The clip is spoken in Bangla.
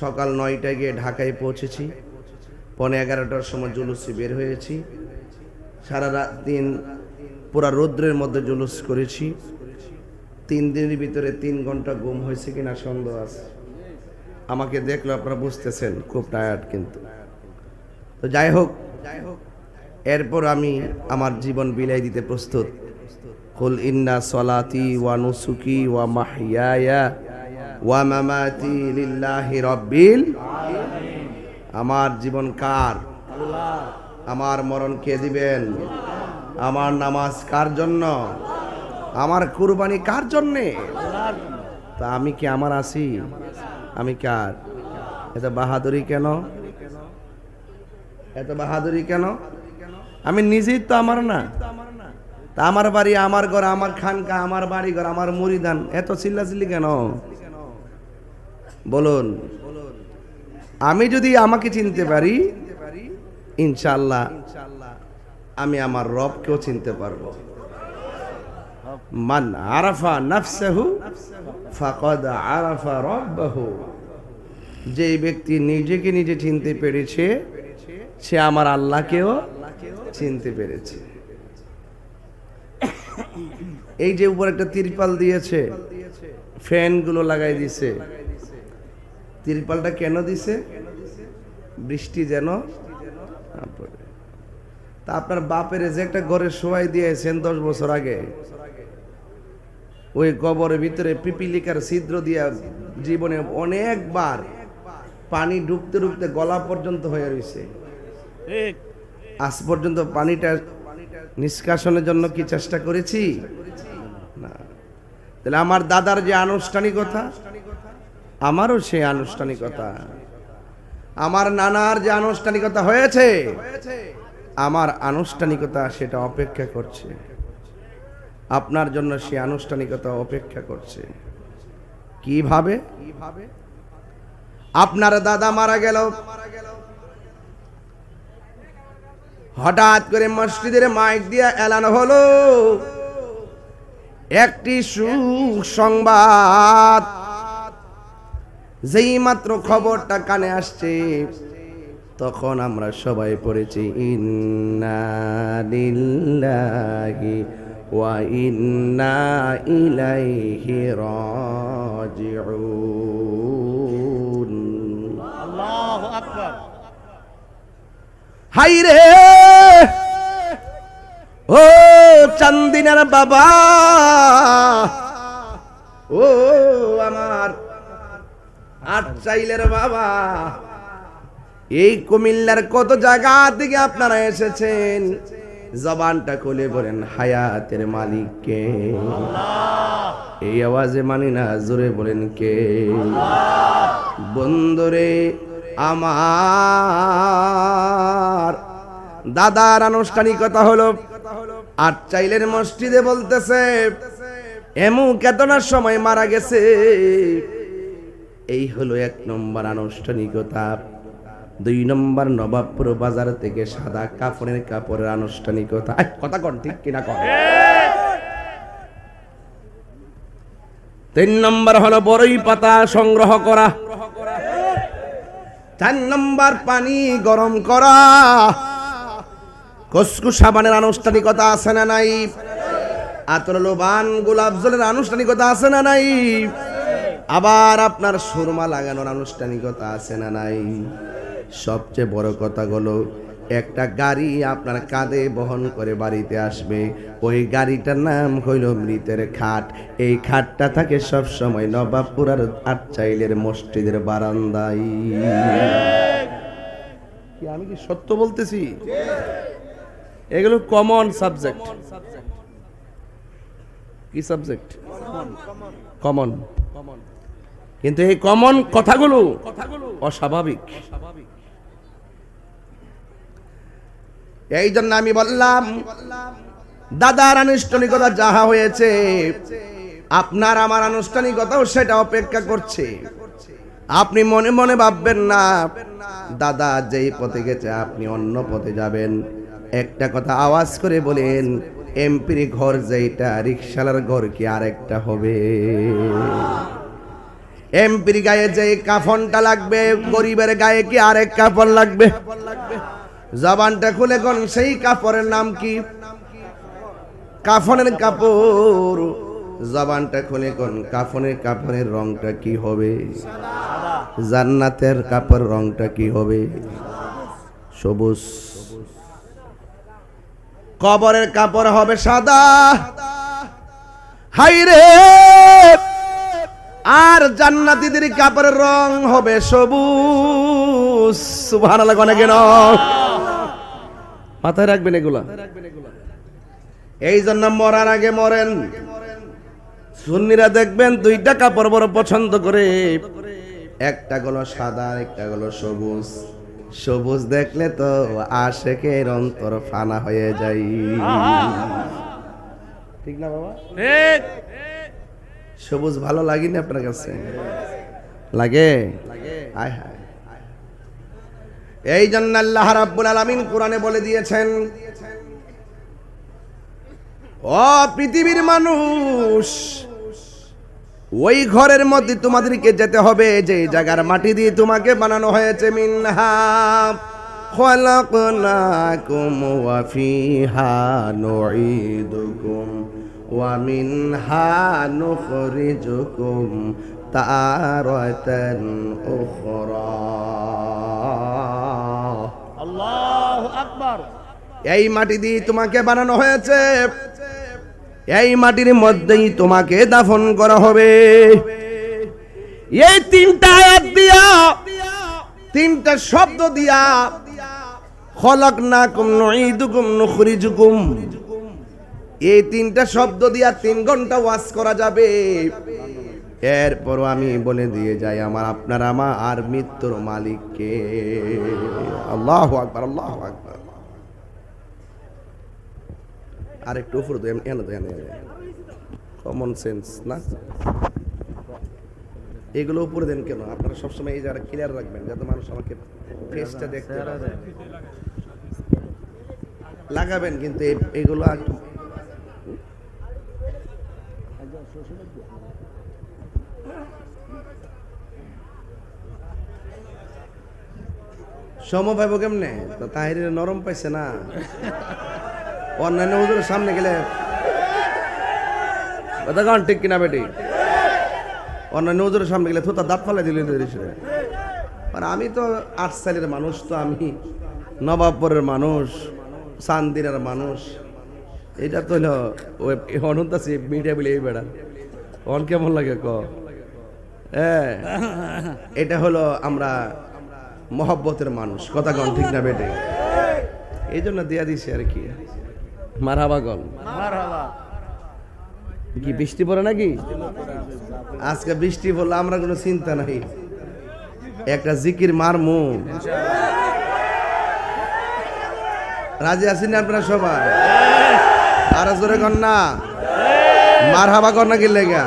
সকাল নয়টায় গিয়ে ঢাকায় পৌঁছেছি। পনে এগারোটার সময় জুলুসে বের হয়েছি। সারা রাত দিন পুরা রৌদ্রের মধ্যে জুলুস করেছি। তিন দিনের ভিতরে তিন ঘণ্টা ঘুম হয়েছে কিনা সন্দেহ আছে। আমাকে দেখলে আপনারা বুঝতেছেন, খুব টায়ার্ড কিন্তু। তো যাই হোক যাই হোক এরপর আমি আমার জীবন বিলাই দিতে প্রস্তুত। কুল ইন্না সলাতি ওয়া নুসুকি ওয়া মাহইয়ায়া ওয়া লিল্লাহি রাব্বিল আমার জীবন কার? আমার মরণ কে দিবেন? আমার নামাজ কার জন্য? আমার কুরবানি কার জন্যে? তা আমি কি আমার আছি? আমি কার? এত বাহাদুরি কেন? এত বাহাদুরি কেন? আমি নিজেই তো আমার না। তা আমার বাড়ি, আমার ঘর, আমার খানকা, আমার বাড়ি ঘর আমার মুড়িদান, এত চিল্লাচিল্লি কেন? বলুন, আমি যদি আমাকে চিনতে পারি ইনশাল্লাহ আমি আমার রবকেও চিনতে পারব। মান আরাফা নাফসাহু ফাকাদ আরাফা রব্বাহু। যে ব্যক্তি নিজেকে নিজে চিনতে পেরেছে, সে আমার আল্লাহকেও চিনতে পেরেছে। এই যে উপর একটা তিরপাল দিয়েছে, ফ্যানগুলো লাগাই দিছে তিরপালটা কেন দিছে? বৃষ্টি যেন তা আপনার বাপের যে একটা ঘরে শোয়াই দিয়েছেন দশ বছর আগে, ওই কবরের ভিতরে পিপিলিকার ছিদ্র দিয়া জীবনে অনেকবার পানি ঢুকতে ঢুকতে গলা পর্যন্ত হয়ে রয়েছে আজ পর্যন্ত পানিটা নিষ্কাশনের জন্য কি চেষ্টা করেছি? না। তাহলে আমার দাদার যে আনুষ্ঠানিকতা আমারও সেই আনুষ্ঠানিকতা। আমার নানার যে আনুষ্ঠানিকতা হয়েছে, আমার আনুষ্ঠানিকতা সেটা অপেক্ষা করছে। আপনার জন্য সে আনুষ্ঠানিকতা অপেক্ষা করছে। কীভাবে? আপনার দাদা মারা গেল। হঠাৎ করে মসজিদের মাইক দিয়ে এলানো হলো। একটি সুসংবাদ যেই মাত্র খবরটা কানে আসছে তখন আমরা সবাই পড়েছি ইন্না লিল্লাহি ওয়া ইন্না ইলাইহি রাজিউন। আল্লাহু আকবার। হাই রে! ও চান্দিনার বাবা! ও আট চাইলের বাবা, এই কুমিল্লার কত জায়গা থেকে আপনারা এসেছেন? জবানটা খুলে বলেন, হায়াতের মালিককে। এই আওয়াজে মানি না, জোরে বলেন কে? বন্ধুরে, আমার দাদার আনুষ্ঠানিকতা হলো আট চাইলের মসজিদে বলতেছে এমু কেতনার সময় মারা গেছে। এই হলো এক নম্বর আনুষ্ঠানিকতা। দুই নম্বর নবাবপুর বাজার থেকে সাদা কাপড়ের কাপড়ের আনুষ্ঠানিকতা। কথা কন, ঠিক কিনা কন? তিন নম্বর হলো বড়ই পাতা সংগ্রহ করা। চার নম্বর পানি গরম করা। কসকু সাবানের আনুষ্ঠানিকতা আছে না নাই? আতর লোবান গোলাপ জলের আনুষ্ঠানিকতা আছে না নাই? আবার আপনার সুরমা লাগানোর আনুষ্ঠানিকতা আছে না নাই? সবচেয়ে বড় কথা হলো, একটা গাড়ি আপনার কাঁধে বহন করে বাড়িতে আসবে। ওই গাড়িটার নাম হইল মৃতের খাট। এই খাটটা থাকে সব সময় নবাবপুর আর আটচাইলের মসজিদের বারান্দায়। আমি কি সত্য বলতেছি? এগুলো কমন সাবজেক্ট কি সাবজেক্ট কমন কমন কমন কিন্তু এই কমন কথাগুলো অস্বাভাবিক। এই জন্য আমি বললাম, দাদার আনুষ্ঠানিকতা যাহা হয়েছে, আপনার আমার আনুষ্ঠানিকতাও সেটা অপেক্ষা করছে। আপনি মনে মনে ভাববেন না, দাদা যেই পথে গেছে আপনি অন্য পথে যাবেন। একটা কথা আওয়াজ করে বলেন, এমপির ঘর যেইটা রিক্সালার ঘর কি আরেকটা হবে? এমপির গায়ে যে কাফনটা লাগবে, গরিবের গায়ে কি আরেক কাপড় লাগবে? জবানটা খুলে কোন সেই কাপড়ের নাম কি? কাফনের কাপড়। জবানটা খুলে কোন কাফনের কাপড়ের রংটা কি হবে? জান্নাতের কাপড় রংটা কি হবে? সবুজ। কবরের কাপড় হবে সাদা। হাই রে আর জান্নাতীদের কাপড়ের রং হবে সবুজ। সুবহানাল্লাহ কেন মাথায় রাখবেন এগুলা। এই জন্য মরার আগে মরেন। সুন্নিরা দেখবেন দুইটা কাপড় বড় পছন্দ করে। একটা গলো সাদা একটা গলো সবুজ। সবুজ দেখলে তো আশেকের অন্তর ফানা হয়ে যাই ঠিক না বাবা? ঠিক। সবুজ ভালো লাগেনি আপনার কাছে? লাগে? এই জন্য আল্লাহ রাব্বুল আলামিন কোরআনে বলে দিয়েছেন, ও পৃথিবীর মানুষ, ওই ঘরের মধ্যে তোমাদেরকে যেতে হবে, যে জায়গার মাটি দিয়ে তোমাকে বানানো হয়েছে, মিনহা খলাকনাকুম ওয়া ফিহা মিনহা নুখরিজুকুম তারাতান উখরা আল্লাহু আকবার। এই মাটি দিয়ে তোমাকে বানানো হয়েছে। এই মাটির মধ্যেই তোমাকে দাফন করা হবে। এই তিনটা আয়াত দিয়া তিনটা শব্দ দিয়া খলক না কুম নুইদুকুম নুখরিজুকুম। এই তিনটা শব্দ দিয়া তিন ঘণ্টা ওয়াজ করা যাবে। এরপর আমি বলে দিয়ে যাই, আমার আপনার আমার আর মৃত্যুর মালিককে। আল্লাহ আকবার আল্লাহ আকবার। আর একটু উপরে এনে তো এনে কমন সেন্স না? এগুলো উপরে দেন কেন? আপনারা সবসময় এই জায়গাটা ক্লিয়ার রাখবেন, যাতে মানুষ আমাকে ফেসটা দেখতে লাগাবেন কিন্তু এগুলো একটু সম পাইব কেমনে? তো তাহিরের নরম পাইছে না। অন্যান্য হুজুরের সামনে গেলে কথা ঠিক কিনা বেটি? অন্যান্য হুজুরের সামনে গেলে থোতা দাঁত ফালাই দিলে মানে আমি তো আট সালের মানুষ, তো আমি নবাবপুরের মানুষ চান্দিনার মানুষ। এটা তো হলো ওই অনন্তাসি মিডিয়া বলে এই বেড়া। অন কেমন লাগে ক? হ্যাঁ এটা হলো আমরা মহব্বতের মানুষ কথা কন ঠিক না বেটে? এই জন্য দিয়া দিছে আর কি। মারহাবা গল কি বৃষ্টি পড়ে নাকি? আজকে বৃষ্টি পড়লে আমরা কোনো চিন্তা নাই। একটা জিকির মারমু। রাজি আছেন আপনারা সবাই? আর জোরে কন না। মার হাবা কন্যা কি লেগা।